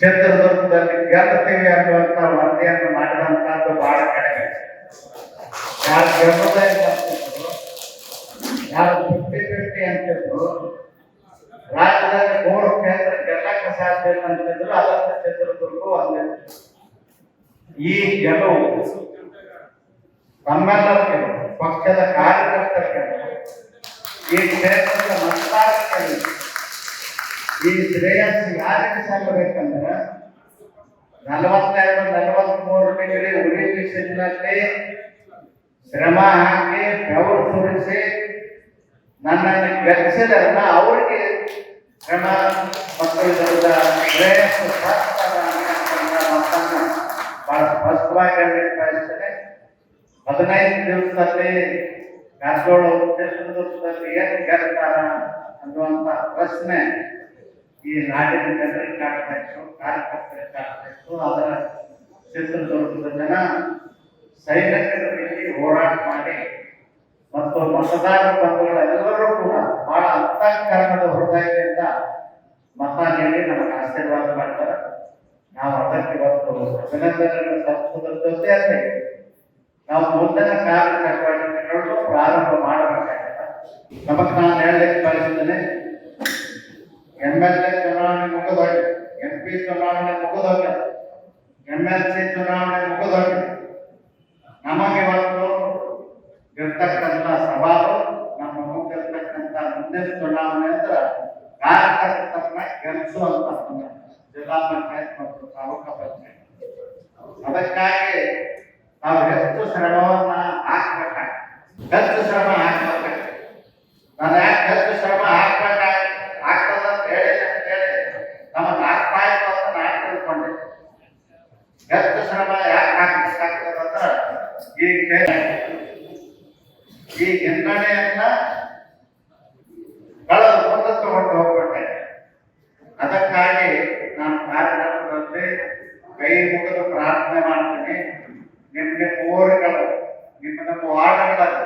ಚಿತ್ರದುರ್ಗದಲ್ಲಿ ಗೆಲ್ತೀವಿ ಅನ್ನುವಂತ ವರದಿಯನ್ನು ಮಾಡಿದಂತಹದ್ದು ಬಹಳ ಕಡಿಮೆ. ಯಾರು ಗೆಲ್ಲದೇ ಬರ್ತಿದ್ರು ಯಾರು ಫಿಫ್ಟಿ ಫಿಫ್ಟಿ ಅಂತಿದ್ರು, ರಾಜ್ಯದಲ್ಲಿ ಮೂರು ಕ್ಷೇತ್ರ ಗೆಲ್ಲಕ್ಕೆ ಸಾಧ್ಯ ಅಂತಿದ್ರು, ಅದಕ್ಕೆ ಚಿತ್ರದುರ್ಗ ಒಂದಿತ್ತು ಈ ಗೆಲುವು ತಮ್ಮೆಲ್ಲರಿಗೆ ಪಕ್ಷದ ಕಾರ್ಯಕರ್ತರ ಗೆಲುವು ಈ ಕ್ಷೇತ್ರದ ಮತದಾರರ ಗೆಲುವು ಈ ಶ್ರೇಯಸ್ಸು ಯಾರಿಗೆ ಸಲ್ಲಬೇಕಂದ್ರೆ ನಲವತ್ತೆರಡು ನಲವತ್ಮೂರು ಡಿಗ್ರಿ ಉರಿ ಬಿಸಿಲಿನಲ್ಲಿ ಶ್ರಮ ಹಾಕಿ ಬೆವರು ಸುರಿಸಿ ನನ್ನನ್ನು ಗೆಲ್ಲಿಸಿದ್ರಲ್ಲ ಅವರಿಗೆ ಶ್ರಮ ಮತ್ತು ಶ್ರೇಯಸ್ಸು ಅನ್ನತಕ್ಕಂಥ ಮಾತನ್ನ ಬಹಳ ಸ್ಪಷ್ಟವಾಗಿ ಹೇಳಲಿಕ್ಕೆ ಬಯಸ್ತೇನೆ. ಹದಿನೈದು ದಿವಸದಲ್ಲಿ ಕಾಸರಗೋಡು ಉದ್ದೇಶದಲ್ಲಿ ಏನು ಗೆಲ್ತಾರ ಅನ್ನುವಂಥ ಪ್ರಶ್ನೆ ಈ ನಾಡಿನ ಜನರಿಗೆ ಕಾಡ್ಬೇಕು ಕಾರ್ಯಕರ್ತರಿಗೆ ಕಾಡ್ಬೇಕು ಅದರ ಚಿತ್ರದುರ್ಗದ ಜನ ಸೈನಿಕರ ರೀತಿ ಹೋರಾಟ ಮಾಡಿ ಮತ್ತು ಮತದಾರ ಬಂಧುಗಳೆಲ್ಲರೂ ಕೂಡ ಬಹಳ ಅಂತಃಕರಣದ ಹೃದಯದಿಂದ ಮತ ನೀಡಿ ನಮಗೆ ಆಶೀರ್ವಾದ ಮಾಡ್ತಾರೆ. ನಾವು ಅದಕ್ಕೆ ಇವತ್ತು ಅಭಿನಂದನೆಗಳು ಜೊತೆ ಜೊತೆಯಲ್ಲಿ ನಾವು ಮುಂದಿನ ಕಾರ್ಯ ಚಟುವಟಿಕೆಗಳನ್ನು ಪ್ರಾರಂಭ ಮಾಡಬೇಕಾಗಿದೆ ನಮಗೆ ನಾನು ಹೇಳಲಿಕ್ಕೆ ಬಯಸ್ತೇನೆ ಜಿಲ್ಲಾ ಪಂಚಾಯತ್ ಅದಕ್ಕಾಗಿ ನಾವು ಹೆಚ್ಚು ಶ್ರಮವನ್ನ ಹಾಕ್ಬೇಕಾಗ್ತದೆ ಹೆಚ್ಚು ಶ್ರಮ ಹಾಕ್ಬೇಕಾಗ್ತದೆ ನಾನು ಯಾಕೆ ಹೆಚ್ಚು ಶ್ರಮ ಹಾಕ್ಬೇಕಾಗ ಆಗ್ತದ ಅಂತ ಹೇಳಿ ಅಂತ ಹೇಳಿ ನಮಗೆ ಆಗ್ತಾ ಇತ್ತು ಅಂತ ನಾನು ತಿಳ್ಕೊಂಡೆ ಹೆಚ್ಚು ಶ್ರಮ ಯಾಕೆ ಹಾಕ್ಬೇಕಾಗ್ತದೆ ಈ ಈ ಹಿನ್ನಡೆಯನ್ನ ಕಳೆದು ಮುಂದಕ್ಕೆ ತಗೊಂಡು ಹೋಗ್ಬಿಟ್ಟೆ ಅದಕ್ಕಾಗಿ ನಾನು ಕಾರ್ಯಕ್ರಮದಲ್ಲಿ ಕೈ ಮುಗಿದು ಪ್ರಾರ್ಥನೆ ಮಾಡ್ತೀನಿ ನಿಮ್ಮ ನಿಮ್ಮ ಊರುಗಳು ನಿಮ್ಮ ನಿಮ್ಮ ವಾರ್ಡ್ಗಳಲ್ಲಿ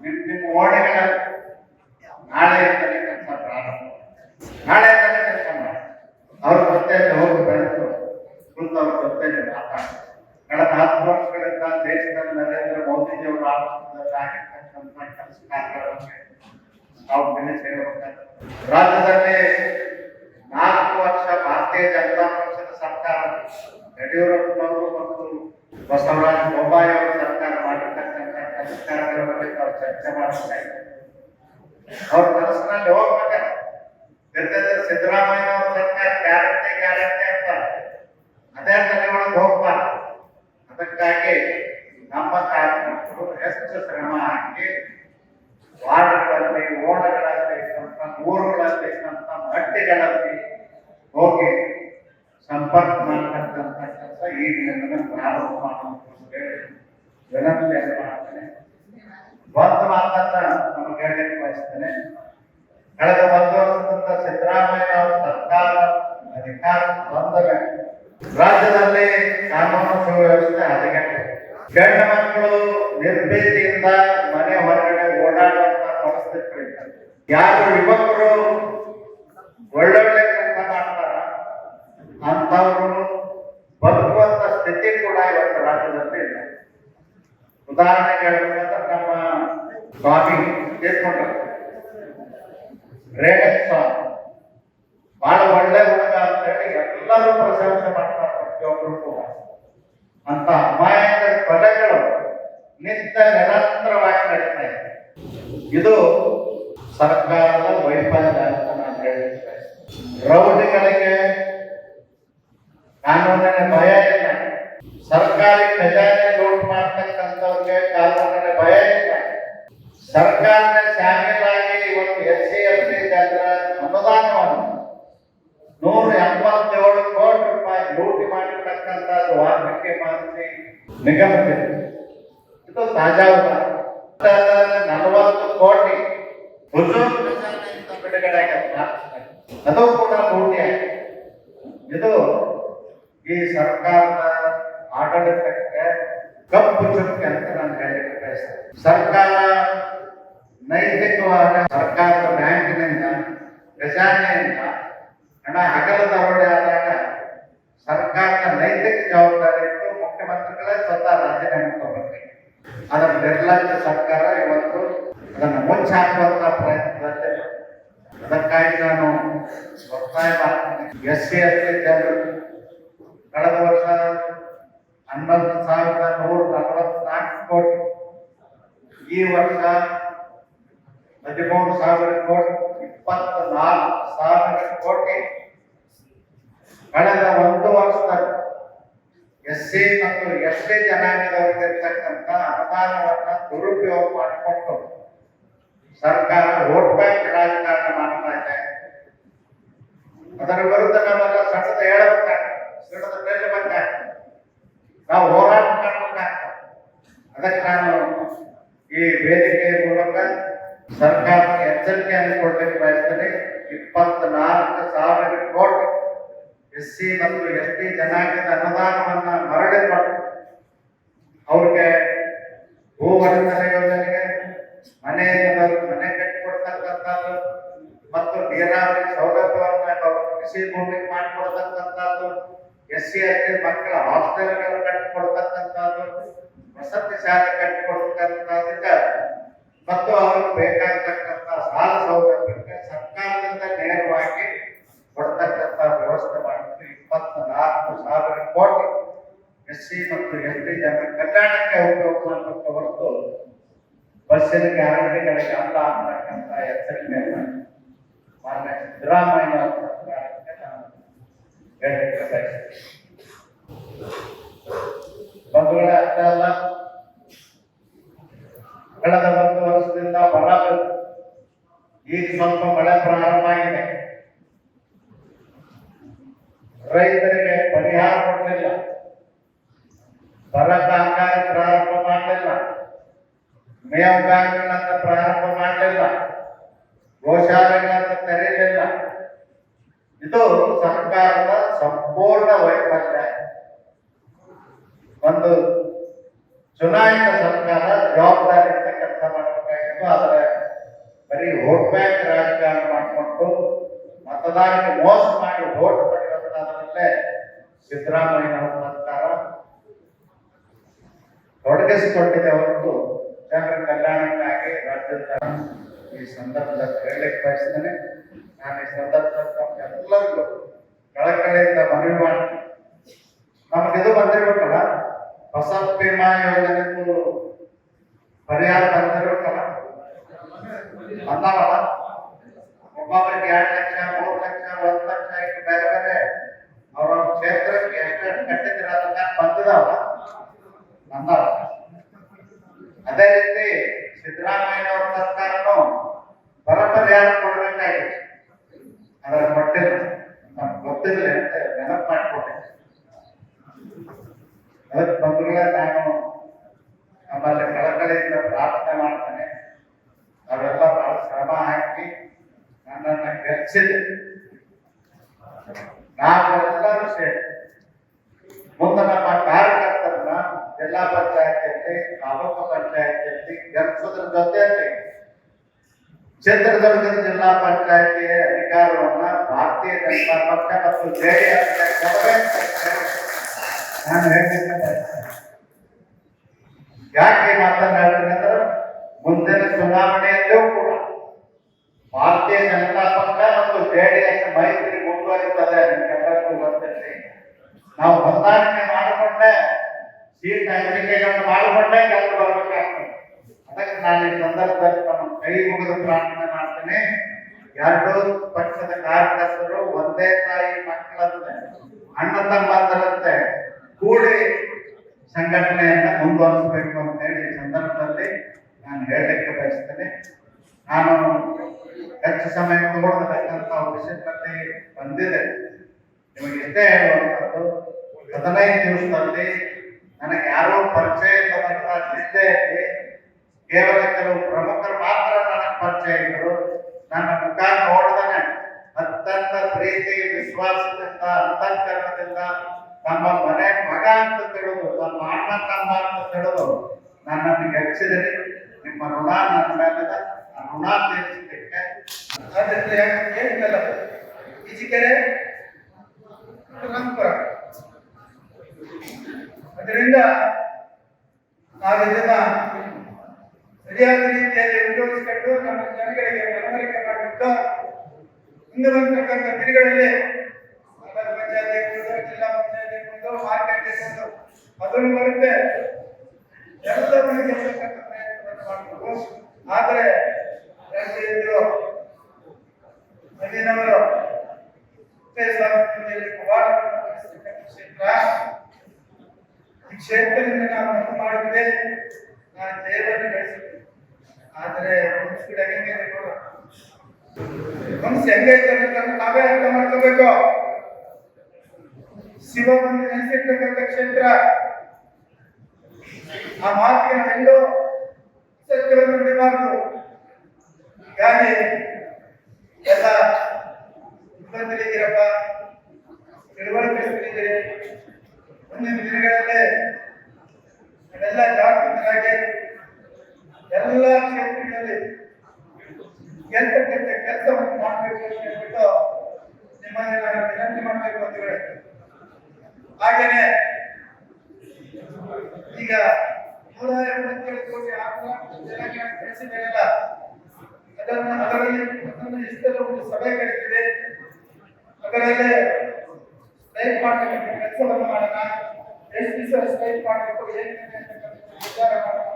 ನಿಮ್ಮ ನಿಮ್ಮ ಓಣೆಗಳಲ್ಲಿ ನಾಳೆಯಿಂದಲೇ ಕೆಲಸ ಪ್ರಾರಂಭ ನಾಳೆಯಿಂದಲೇ ಕೆಲಸ ಮಾಡಿ ಅವ್ರ ಜೊತೆಯಲ್ಲಿ ಹೋಗಿ ಬೆಳೆದು ಕುಂತು ಅವ್ರ ಜೊತೆ ಮಾತಾಡಿ ಕಳೆದ ಹತ್ತು ವರ್ಷಗಳಿಂದ ದೇಶದಲ್ಲಿ ನರೇಂದ್ರ ಆಡಳಿತದಲ್ಲಿ ಆಗಿರ್ತಕ್ಕಂಥ ಕೆಲಸ ಕಾರ್ಯಗಳನ್ನು ರಾಜ್ಯದಲ್ಲಿ ನಾಲ್ಕು ವರ್ಷ ಭಾರತೀಯ ಜನತಾ ಪಕ್ಷದ ಸರ್ಕಾರ ಯಡಿಯೂರಪ್ಪನವರು ಮತ್ತು ಬಸವರಾಜ ಬೊಮ್ಮಾಯಿ ಸರ್ಕಾರ ಮಾಡಿರ್ತಕ್ಕಂಥ ಕೆಲಸ ಕಾರ್ಯಗಳ ಬಗ್ಗೆ ಚರ್ಚೆ ಮಾಡ್ತಾ ಅವ್ರ ಕೆಲಸದಲ್ಲಿ ಜೊತೆಗೆ ಸಿದ್ದರಾಮಯ್ಯ ಸರ್ಕಾರ ಗ್ಯಾರಂಟಿ ಗ್ಯಾರಂಟಿ ಅಂತ. ಅದೇ ತಲೆ ಒಳಗೆ ಹೋಗ್ಬಾರ್ದು. ಅದಕ್ಕಾಗಿ ನಮ್ಮ ಕಾರ್ಯಕರ್ತರು ಹೆಚ್ಚು ಶ್ರಮ ಹಾಕಿ ವಾರ್ಡ್ಗಳಲ್ಲಿ ಓಣಗಳಲ್ಲಿ ಇದ್ದಂಥ ಊರುಗಳಲ್ಲಿ ಹಟ್ಟಿಗಳಲ್ಲಿ ಹೋಗಿ ಸಂಪರ್ಕ ಮಾಡ್ತಕ್ಕಂಥ ಕೆಲಸ ಈಗ ಪ್ರಾರಂಭ ಮಾಡುವಂತ ವಿನಂತಿಯನ್ನು ಮಾಡ್ತೇನೆ. ಒಂದು ಮಾತನ್ನ ನಮಗೆ ಹೇಳಲಿಕ್ಕೆ ಬಯಸ್ತೇನೆ ಕಳೆದ ಒಂದು ಸಿದ್ದರಾಮಯ್ಯ ಅವರ ಸರ್ಕಾರ ಅಧಿಕಾರ ಬಂದ ರಾಜ್ಯದಲ್ಲಿ ಕಾನೂನು ಸುವ್ಯವಸ್ಥೆ ಹದಗೆಟ್ಟಿದೆ ಗಂಡು ಮಕ್ಕಳು ನಿರ್ಭೀತಿಯಿಂದ ಮನೆ ಹೊರಗಡೆ ಓಡಾಡುವಂತ ಪರಿಸ್ಥಿತಿ ಯಾರು ಯುವಕರು ಒಳ್ಳೊಳ್ಳೆ ಕೆಲಸ ಮಾಡ್ತಾರ ಅಂತವರು ಬದುಕುವಂತ ಸ್ಥಿತಿ ಕೂಡ ಇವತ್ತು ರಾಜ್ಯದಲ್ಲಿ ಇಲ್ಲ ಉದಾಹರಣೆಗೆ ಹೇಳ್ಬೇಕಂದ್ರೆ ನಮ್ಮ ಸ್ವಾಮಿ ತೀರ್ಕೊಂಡ್ರು ರೇಣಕ್ ಸ್ವಾಮಿ ಬಹಳ ಒಳ್ಳೆ ಹುಡುಗ ಅಂತ ಹೇಳಿ ಎಲ್ಲರೂ ಪ್ರಶಂಸೆ ಮಾಡ್ತಾರೆ ಪ್ರತಿಯೊಬ್ಬರು ಕೂಡ ಅಂತ ಅಮಾಯಕ ಪದಗಳು ನಿತ್ಯ ನಿರಂತರವಾಗಿ ನಡೀತಾ ಇದೆ. ಇದು ಸರ್ಕಾರದ ವೈಫಲ್ಯ ಅಂತ ನಾನು ಹೇಳ್ತೇನೆ ರೌಡಿಗಳಿಗೆ ಕಾನೂನಿನ ಭಯ ಇಲ್ಲ. ಸರ್ಕಾರಿ ಖಜಾನೆ ಲೂಟ್ ಮಾಡ್ತಕ್ಕಂಥವ್ರಿಗೆ ಕಾನೂನಿನ ಭಯ ಇಲ್ಲ. ಸರ್ಕಾರದ ಶಾಮೀಲಾಗಿ ನಿಗಮಕ್ಕೆ. ಇದು ಸಹಜ. ನಲವತ್ತು ಕೋಟಿ ಬಿಡುಗಡೆ ಅದು ಕೂಡ ಆಗಿದೆ. ಇದು ಈ ಸರ್ಕಾರದ ಆಡಳಿತಕ್ಕೆ ಕಪ್ಪು ಚುಕ್ಕೆ ಅಂತ ನಾನು ಹೇಳಲಿಕ್ಕೆ ಬಯಸ್ತೇನೆ. ಸರ್ಕಾರ ನೈತಿಕವಾದ ಸರ್ಕಾರದ ಬ್ಯಾಂಕಿನಿಂದ, ಖಜಾನೆಯಿಂದ ಹಣ ಹಗಲದ ಹೊರಡೆ ಆದಾಗ ಸರ್ಕಾರದ ನೈತಿಕ ಜವಾಬ್ದಾರಿ ಸ್ವತಃ ರಾಜೀನಾಮೆ ಅದನ್ನು ನಿರ್ಲಕ್ಷ್ಯ ಸರ್ಕಾರ ಇವತ್ತು ಅದನ್ನು ಮುಂಚೆ ಹಾಕುವಂತ ಪ್ರಯತ್ನದಲ್ಲಿ ಅದಕ್ಕಾಗಿ ನಾನು ಒತ್ತಾಯ ಎಸ್ ಸಿ ಎಸ್ ಟಿ ಜನರು ಕಳೆದ ವರ್ಷ ಹನ್ನೊಂದು ಸಾವಿರದ ನೂರ ನಲವತ್ನಾಲ್ಕು ಕೋಟಿ, ಈ ವರ್ಷ ಹದಿಮೂರು ಸಾವಿರ ಕೋಟಿ ಇಪ್ಪತ್ತ ನಾಲ್ಕು ಸಾವಿರ ಕೋಟಿ ಕಳೆದ ಒಂದು ವರ್ಷದಲ್ಲಿ ಎಸ್ ಸಿ ಮತ್ತು ಎಸ್ ಟಿ ಜನಾಂಗದವರಿಗೆ ಇರ್ತಕ್ಕಂಥ ಅನುದಾನವನ್ನ ದುರುಪಯೋಗ ಮಾಡಿಕೊಂಡು ಸರ್ಕಾರ ವೋಟ್ ಬ್ಯಾಂಕ್ ರಾಜಕಾರಣ ಮಾಡ್ತಾ ಇದೆ. ಅದರ ವಿರುದ್ಧ ನಾವೆಲ್ಲ ಸಣ್ಣದ ಹೇಳಬೇಕಾಗ್ತದೆ. ಸಣ್ಣದ ಬಂದಾಗ್ತದೆ ನಾವು ಹೋರಾಟ ಮಾಡಬೇಕಾಗ್ತದೆ. ಅದಕ್ಕೆ ನಾನು ಈ ವೇದಿಕೆಯ ಮೂಲಕ ಸರ್ಕಾರಕ್ಕೆ ಎಚ್ಚರಿಕೆಯನ್ನು ಅನ್ಕೊಳ್ಬೇಕು ಬಯಸ್ತೇನೆ. ಇಪ್ಪತ್ನಾಲ್ಕು ಸಾವಿರ ಕೋಟಿ ಎಸ್ ಸಿ ಮತ್ತು ಎಸ್ ಟಿ ಜನಾಂಗದ ಅನುದಾನವನ್ನ ಮರಳಿ ಕೊಟ್ಟು ಅವ್ರಿಗೆ ಭೂ ವರ್ತನೆ ಯೋಜನೆಗೆ ಮನೆ ಮನೆ ಕಟ್ಟಿಕೊಡ್ತಕ್ಕಂಥದ್ದು ಮತ್ತು ನೀರಾವರಿ ಸೌಲಭ್ಯವನ್ನು ಕೃಷಿ ಭೂಮಿಗೆ ಮಾಡಿಕೊಡ್ತಕ್ಕಂಥದ್ದು ಎಸ್ ಸಿ ಎಸ್ ಟಿ ಮಕ್ಕಳ ಹಾಸ್ಟೆಲ್ಗಳು ಕಟ್ಟಿಕೊಡ್ತಕ್ಕಂಥದ್ದು, ವಸತಿ ಶಾಲೆ ಕಟ್ಟಿಕೊಡ್ತಕ್ಕಂಥದ್ದಕ್ಕೆ ಮತ್ತು ಅವ್ರಿಗೆ ಬೇಕಾಗತಕ್ಕಂಥ ಸಾಲ ಸೌಲಭ್ಯಕ್ಕೆ ಸರ್ಕಾರದಿಂದ ನೇರವಾಗಿ ಕೊಡ್ತಕ್ಕಂಥ ವ್ಯವಸ್ಥೆ ಮಾಡಿದ್ದು ಇಪ್ಪತ್ನಾಲ್ಕು ಸಾವಿರ ಕೋಟಿ ಎಸ್ ಸಿ ಮತ್ತು ಎಸ್ ಟಿ ಜನರ ಕಲ್ಯಾಣಕ್ಕೆ ಉಪಯೋಗ ಮಾಡಬೇಕು ಹೊರತು ಬಸ್ಸಿನ ಗ್ಯಾರಂಟಿಗಳಿಗೆ ಅಲ್ಲ ಅಂತಕ್ಕಂಥ ಎಚ್ಚರಿಕೆಯನ್ನು ಮಾನ್ಯ ಸಿದ್ದರಾಮಯ್ಯ ಅವರ ಸರ್ಕಾರಕ್ಕೆ ನಾನು ಹೇಳಲಿಕ್ಕೆ ಬಯಸ್ತೇನೆ ಬಂಧುಗಳೇ ಅಷ್ಟೇ ಅಲ್ಲ ಕಳೆದ ಒಂದು ವರ್ಷದಿಂದ ಬರ ಬಂತು. ಈಗ ಸ್ವಲ್ಪ ಮಳೆ ಪ್ರಾರಂಭ ಆಗಿದೆ ರೈತರಿಗೆ ಪರಿಹಾರ ಕೊಡಲಿಲ್ಲ ಬರ ಕಾಮಗಾರಿ ಪ್ರಾರಂಭ ಮಾಡಲಿಲ್ಲ ಮೇವು ಬ್ಯಾಂಕ್ಗಳನ್ನ ಪ್ರಾರಂಭ ಮಾಡಲಿಲ್ಲ. ಗೋಶಾಲೆಗಳನ್ನು ತೆರೆಯಲಿಲ್ಲ ಇದು ಸರ್ಕಾರದ ಸಂಪೂರ್ಣ ವೈಫಲ್ಯ. ಒಂದು ಚುನಾಯಿತ ಸರ್ಕಾರ ಜವಾಬ್ದಾರಿಯಿಂದ ಕೆಲಸ ಮಾಡಬೇಕಾಗಿತ್ತು. ಆದರೆ ಬರೀ ವೋಟ್ ಬ್ಯಾಂಕ್ ರಾಜಕಾರಣ ಮಾಡಿಕೊಂಡು ಮತದಾರರಿಗೆ ಮೋಸ ಮಾಡಿ ವೋಟ್ ಪಡೆಯುವಂತದ್ರಲ್ಲೇ ಸಿದ್ದರಾಮಯ್ಯ ಸರ್ಕಾರ ತೊಡಗಿಸಿಕೊಂಡಿದೆ ಹೊರತು ಜನರ ಕಲ್ಯಾಣಕ್ಕಾಗಿ ರಾಜ್ಯದ ಈ ಸಂದರ್ಭದಲ್ಲಿ ಹೇಳಲಿಕ್ಕೆ ಬಯಸ್ತೇನೆ ನಾನು ಈ ಸಂದರ್ಭದಲ್ಲಿ ಎಲ್ಲರಿಗೂ ಕಳಕಳಿಯಿಂದ ಮನವಿ ಮಾಡ್ತೀನಿ ನಮಗಿದು ಬಂದಿರ್ಬೇಕಲ್ಲ, ಹೊಸ ಭೀಮಾ ಯೋಜನೆಗೂ ಪರಿಹಾರ ಬಂದಿರ್ಬೇಕಲ್ಲ? ಬಂದಾವಲ್ಲ? ಒಬ್ಬೊಬ್ಬರಿಗೆ ಎರಡು ಲಕ್ಷ, ಮೂರು ಲಕ್ಷ, ಒಂದು ಲಕ್ಷ ಇಟ್ಟು ಬೇರೆ ಬೇರೆ ಅವ್ರವ್ರ ಕ್ಷೇತ್ರಕ್ಕೆ ಎಷ್ಟೆಷ್ಟು ಕಟ್ಟಿದ್ರೆ ಅದನ್ನ ಬಂದಿದಾವ ಬಂದಾವ. ಅದೇ ರೀತಿ ಸಿದ್ದರಾಮಯ್ಯ ಅವ್ರ ಸರ್ಕಾರನು ಬರ ಪರಿಹಾರ ಕೊಡ್ಬೇಕಾಗಿತ್ತು ಅದರ ಕೊಟ್ಟಿಲ್ಲ ನಮ್ಗೆ ಗೊತ್ತಿರಲಿ ಅಂತ ನೆನಪು ಮಾಡಿಕೊಟ್ಟೆ ಅದಕ್ಕೆ ಬಂಧುಗಳೇ ನಾನು ನಮ್ಮಲ್ಲಿ ಕಳಕಳಿಯಿಂದ ಪ್ರಾರ್ಥನೆ ಮಾಡ್ತೇನೆ ನಾವೆಲ್ಲ ಬಹಳ ಶ್ರಮ ಹಾಕಿ ನನ್ನನ್ನ ಗೆಲ್ಲಿಸಿದೆ ನಾವೆಲ್ಲರೂ ಸೇರಿ ಮುಂದೆ ನಮ್ಮ ಕಾರ್ಯಕರ್ತರನ್ನ ಜಿಲ್ಲಾ ಪಂಚಾಯತಿಯಲ್ಲಿ ತಾಲೂಕು ಪಂಚಾಯತಿಯಲ್ಲಿ ಜೊತೆ ಜೊತೆಯಲ್ಲಿ ಚಿತ್ರದುರ್ಗದ ಜಿಲ್ಲಾ ಪಂಚಾಯತಿ ಅಧಿಕಾರವನ್ನ ಭಾರತೀಯ ಜನತಾ ಪಕ್ಷ ಮತ್ತು ಜೆಡಿಎಸ್ ನಾನು ಬಯಸ್ತೇನೆ. ಯಾಕೆ ಮಾತನಾಡ್ತೀನಿ ಅಂದ್ರೆ ಮುಂದಿನ ಚುನಾವಣೆಯಲ್ಲೂ ಕೂಡ ಭಾರತೀಯ ಜನತಾ ಪಕ್ಷ ಮತ್ತು ಜೆಡಿಎಸ್ ಮೈತ್ರಿ ಮುಂದುವರಿತದೆ ಗೊತ್ತಿರಲಿ ನಾವು ಹೊಂದಾಣಿಕೆ ಮಾಡಿಕೊಂಡೆ ಸೀಟ್ ಹಂಚಿಕೆಗಳನ್ನು ಮಾಡಿಕೊಂಡೇ ಗೆದ್ದು ಬರ್ಬೇಕಾಗ್ತದೆ. ಅದಕ್ಕೆ ನಾನು ಈ ಸಂದರ್ಭದಲ್ಲಿ ತಮ್ಮ ಕೈ ಮುಗಿದು ಪ್ರಾರ್ಥನೆ ಮಾಡ್ತೀನಿ. ಎರಡು ಪಕ್ಷದ ಕಾರ್ಯಕರ್ತರು ಒಂದೇ ತಾಯಿ ಮಕ್ಕಳಂತೆ, ಅಣ್ಣ ತಮ್ಮಂದರಂತೆ ಕೂಡಿ ಸಂಘಟನೆಯನ್ನ ಮುಂದುವರಿಸಬೇಕು ಅಂತ ಹೇಳಿ ಈ ಸಂದರ್ಭದಲ್ಲಿ ನಾನು ಹೇಳಲಿಕ್ಕೆ ಬಯಸ್ತೇನೆ. ನಾನು ಹೆಚ್ಚು ಸಮಯ ತಗೊಳ್ಳತಕ್ಕಂಥ ವಿಷಯದಲ್ಲಿ ಬಂದಿದೆ. ನಿಮಗೆ ಇಷ್ಟೇ ಹೇಳುವಂಥದ್ದು, ಹದಿನೈದು ದಿವಸದಲ್ಲಿ ನನಗೆ ಯಾರೋ ಪರಿಚಯ ಇಲ್ಲದಂತ ಕೇವಲ ಕೆಲವು ಪ್ರಮುಖರು ಮಾತ್ರ ನನಗೆ ಪರಿಚಯ ಇದ್ದರು ನನ್ನ ಮುಖ ನೋಡಿದನೆ ಅತ್ಯಂತ ಪ್ರೀತಿ, ವಿಶ್ವಾಸದಿಂದ, ಅಂತಃಕರಣದಿಂದ. ನಮ್ಮ ಮನೆ ಮಗ ಅಂತ ತಿಳಿದು ನಮ್ಮ ಅಣ್ಣ, ತಮ್ಮ ಅಂತ ತಿಳಿದು ನನ್ನನ್ನು ಗೆಲ್ಲಿಸಿದರೆ ನಿಮ್ಮ ಋಣ ನನ್ನ ಮೇಲಿದೆ. ಆ ಋಣ ತೀರಿಸಲಿಕ್ಕೆ ಅದರಿಂದ ಹೇಳಿದ್ನಲ್ಲ ಈಜಿಕೆರೆ ಅದರಿಂದ ನಾವು ಸರಿಯಾದ ರೀತಿಯಲ್ಲಿ ಉಪಯೋಗಿಸಿಕೊಂಡು ನಮ್ಮ ಜನಗಳಿಗೆ ಮನವರಿಕೆ ಮಾಡಬೇಕು ಮುಂದೆ ಬಂದಿರತಕ್ಕಂಥ ದಿನಗಳಲ್ಲಿ ನಗರ ಪಂಚಾಯತ್ ಇರ್ಬೋದು ಜಿಲ್ಲಾ ಪಂಚಾಯತ್ ಮಾರ್ಕೆಟ್ ಅದನ್ನು ಬರುತ್ತೆ. ಎಲ್ಲವನ್ನು ಪ್ರಯತ್ನವನ್ನು ಮಾಡಬೇಕು ಆದರೆ ಇದ್ರು ಮಲ್ಲಿನವರು ಕ್ಷೇತ್ರ ಈ ಕ್ಷೇತ್ರದಿಂದ ನಾವು ಮನಸ್ಸು ಮಾಡಿದ್ರೆ ನಾನು ಜಯವನ್ನು ಗಳಿಸಿದ್ದೆ. ಆದರೆ ಮನಸ್ಸುಗಳು ಹೆಂಗೆ ಮನಸ್ಸು ಹೆಂಗೈತೆ ಅನ್ನೋದನ್ನ ನಾವೇ ಅರ್ಥ ಮಾಡ್ಕೋಬೇಕು. ಶಿವ ಮಂದಿರ ನೆನೆಸಿರ್ತಕ್ಕಂಥ ಕ್ಷೇತ್ರ. ಆ ಮಾತಿಗೆ ಹೆಣ್ಣು ಸತ್ಯವನ್ನು ನುಡಿಬಾರದು ಹೀಗಾಗಿ ಎಲ್ಲ ಇಬ್ಬಂದಿದ್ದೀರಪ್ಪ ತಿಳುವಳಿಕೆ ಮುಂದಿನ ದಿನಗಳಲ್ಲಿ ನಾವೆಲ್ಲ ಜಾಗೃತರಾಗಿ ಎಲ್ಲ ಕ್ಷೇತ್ರಗಳಲ್ಲಿ ಗೆಲ್ತಕ್ಕಂಥ ಕೆಲಸವನ್ನು ಮಾಡಬೇಕು ಅಂತ ಹೇಳ್ಬಿಟ್ಟು ನಿಮ್ಮಲ್ಲಿ ನಾನು ವಿನಂತಿ ಮಾಡಬೇಕು ಅಂತ ಹೇಳಿ ಹಾಗೇನೆ ಈಗ ನೂರ ಎಂಬತ್ತೇಳು ಕೋಟಿ ಕಳಿಸಿದ್ದಾರಲ್ಲ ಅದನ್ನ ಅದರಲ್ಲಿ ಅದನ್ನು ಇಷ್ಟೆಲ್ಲ ಒಂದು ಸಭೆ ಅದರಲ್ಲಿ ಸ್ಟ್ರೈಕ್ ಮಾಡತಕ್ಕಂಥ ಕೆಲಸವನ್ನು ಮಾಡೋಣ. ಎಷ್ಟು ದಿವಸ ಸ್ಟ್ರೈಕ್ ಮಾಡಬೇಕು ಏನಿದೆ ವಿಚಾರ ಮಾಡೋಣ